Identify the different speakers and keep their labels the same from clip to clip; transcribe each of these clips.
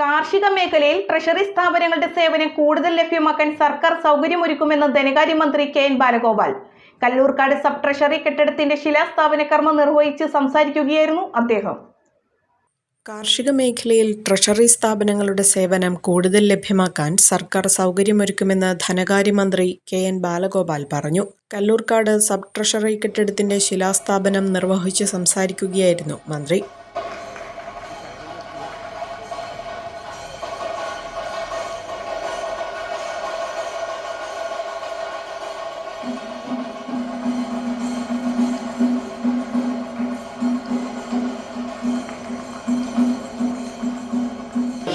Speaker 1: കാർഷിക മേഖലയിൽ ട്രഷറി സ്ഥാപനങ്ങളുടെ സേവനം കൂടുതൽ ലഭ്യമാക്കാൻ സർക്കാർ സൗകര്യമൊരുക്കുമെന്ന് ധനകാര്യമന്ത്രി K N Balagopal Kallurkkad sub treasury കെട്ടിടത്തിന്റെ ശിലാസ്ഥാപന കർമ്മം നിർവഹിച്ച് സംസാരിക്കുകയായിരുന്നു അദ്ദേഹം
Speaker 2: കാർഷിക മേഖലയിൽ ട്രഷറി സ്ഥാപനങ്ങളുടെ സേവനം കൂടുതൽ ലഭ്യമാക്കാൻ സർക്കാർ സൗകര്യമൊരുക്കുമെന്ന് ധനകാര്യമന്ത്രി കെ എൻ ബാലഗോപാൽ പറഞ്ഞു കല്ലൂർക്കാട് സബ് ട്രഷറി കെട്ടിടത്തിന്റെ ശിലാസ്ഥാപനം നിർവഹിച്ച് സംസാരിക്കുകയായിരുന്നു മന്ത്രി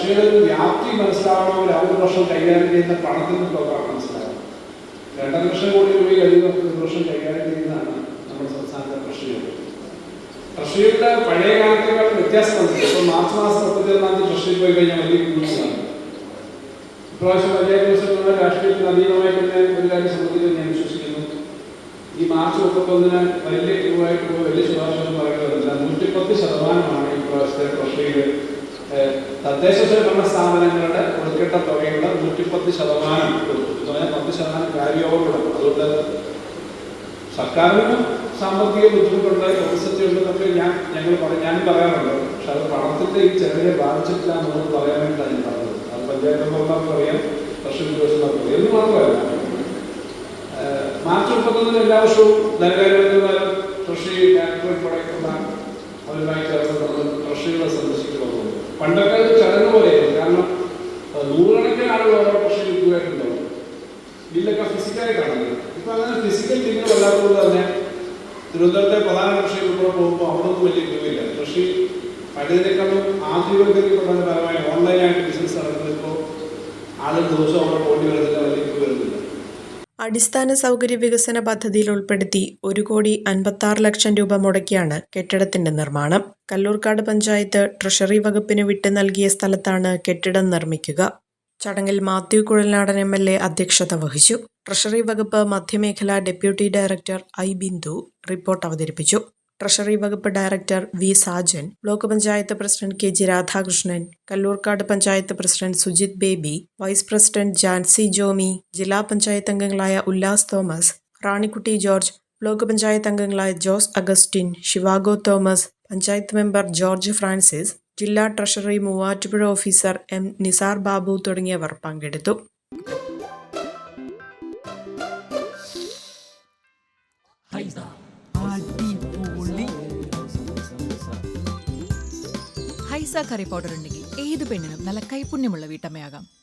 Speaker 3: പ്രശ്നങ്ങളുടെ ഒരു വ്യാപ്തി മനസ്സിലാവണമെങ്കിൽ ആ ഒരു പ്രശ്നം കൈകാര്യം ചെയ്യുന്ന പണത്തിന് നിന്നുള്ള മനസ്സിലാവും രണ്ടര ലക്ഷം കോടി രൂപ കഴിയുന്ന ഒരു പ്രശ്നം കൈകാര്യം ചെയ്യുന്നതാണ് നമ്മുടെ സംസ്ഥാനത്തെ ട്രഷറികൾ ട്രഷറിയുടെ പഴയ കാലത്തേക്കാളും വ്യത്യാസമുണ്ട് ഇപ്പം മാർച്ച് മാസം മുപ്പത്തിയൊന്നാം തീയതി ട്രഷറിയിൽ പോയി കഴിഞ്ഞാൽ വലിയ ബുദ്ധിമുട്ടാണ് ഇപ്രാവശ്യം പഞ്ചായത്ത് ദിവസങ്ങളുടെ രാഷ്ട്രീയത്തിൽ അതീതമായി തന്നെ ഒരു കാര്യം സംബന്ധിച്ച് ഞാൻ വിശ്വസിക്കുന്നു ഈ മാർച്ച് മുപ്പത്തൊന്നിന് വലിയ ക്യൂവായിട്ട് വലിയ ശുപാർശ എന്ന് പറയുന്നതല്ല നൂറ്റിപ്പത്ത് ശതമാനമാണ് ഇപ്രാവശ്യത്തെ ട്രഷറിയിൽ തദ്ദേശ സ്വയംഭരണ സ്ഥാപനങ്ങളുടെ കൊടുക്കേണ്ട തുകയുടെ നൂറ്റിപ്പത്ത് ശതമാനം കൊടുക്കും പത്ത് ശതമാനം കാര്യവും കൊടുക്കും അതുകൊണ്ട് സർക്കാരിനും സാമ്പത്തിക ബുദ്ധിമുട്ടുണ്ട് ഓപ്പോസിറ്റ് ഉണ്ടെന്നൊക്കെ ഞാൻ ഞങ്ങൾ പറയും ഞാനും പറയാറുണ്ട് പക്ഷെ അത് പണത്തിന്റെ ഈ ചെലവിനെ ബാധിച്ചിട്ടില്ല എന്നുള്ളത് പറയാൻ വേണ്ടിയിട്ടാണ് ഞാൻ പറഞ്ഞത് അത് പഞ്ചായത്ത് മെമ്പർമാർക്ക് അറിയാം കർഷക ദിവസമാർക്ക് അറിയാം എന്ന് മാത്രമല്ല മാർച്ച് മുപ്പത്തൊന്നിന് എല്ലാ വർഷവും ധനകാര്യ കൃഷി ഡയറക്ടർ പടയ്ക്കുന്ന അവരുമായി ചേർന്ന് നമ്മൾ കൃഷികളെ സന്ദർശിക്കുക പണ്ടൊക്കെ ഒരു ചടങ്ങ് പോലെയായിരുന്നു കാരണം നൂറുകണക്കിന് ആളുകൾ ഓരോ പക്ഷേ ഇരിക്കുമായിട്ടുണ്ടാവും ഇതിലൊക്കെ ഫിസിക്കലായി കാണുന്നത് ഇപ്പം അങ്ങനെ ഫിസിക്കൽ തിങ്ങൾ വല്ലാത്തത് തന്നെ തിരുവനന്തപുരത്തെ പ്രധാന കൂടെ പോകുമ്പോൾ അവിടെ ഒന്നും വലിയ ക്യൂവില്ല കൃഷി പഴയതിനേക്കാളും ആധുനികവൽക്കരിക്കപ്പെട്ടതിന് പരമായി ഓൺലൈനായിട്ട് ബിസിനസ് നടക്കുന്നത് ഇപ്പോൾ ആളുകൾ ദിവസം അവിടെ പോയി വരുന്നില്ല അടിസ്ഥാന സൗകര്യ വികസന പദ്ധതിയിൽ ഉൾപ്പെടുത്തി ഒരു കോടി അൻപത്താറ് ലക്ഷം രൂപ മുടക്കിയാണ് കെട്ടിടത്തിന്റെ നിർമ്മാണം കല്ലൂർക്കാട് പഞ്ചായത്ത് ട്രഷറി വകുപ്പിന് വിട്ടു നൽകിയ സ്ഥലത്താണ് കെട്ടിടം നിർമ്മിക്കുക ചടങ്ങിൽ Mathew Kuzhalnadan M L A അധ്യക്ഷത വഹിച്ചു ട്രഷറി വകുപ്പ് മധ്യമേഖല deputy director I Bindu report അവതരിപ്പിച്ചു ട്രഷറി വകുപ്പ് director V Sajan block panchayat president K G Radhakrishnan Kallurkkad panchayat president Sujith Baby vice president Jancy Jomy ജില്ലാ പഞ്ചായത്ത് അംഗങ്ങളായ ഉല്ലാസ് തോമസ് റാണിക്കുട്ടി ജോർജ് ബ്ലോക്ക് പഞ്ചായത്ത് അംഗങ്ങളായ ജോസ് അഗസ്റ്റിൻ ശിവാഗോ തോമസ് പഞ്ചായത്ത് മെമ്പർ ജോർജ് ഫ്രാൻസിസ് ജില്ലാ treasury Muvattupuzha officer M Nisar Babu തുടങ്ങിയവർ പങ്കെടുത്തു Heiser. റോസ്ലി ഹൈസാക്ക റിപ്പോർട്ടർ ഉണ്ടെങ്കിൽ ഏത് പെണ്ണിനും നല്ല കൈപുണ്യമുള്ള വീട്ടമ്മയാകാം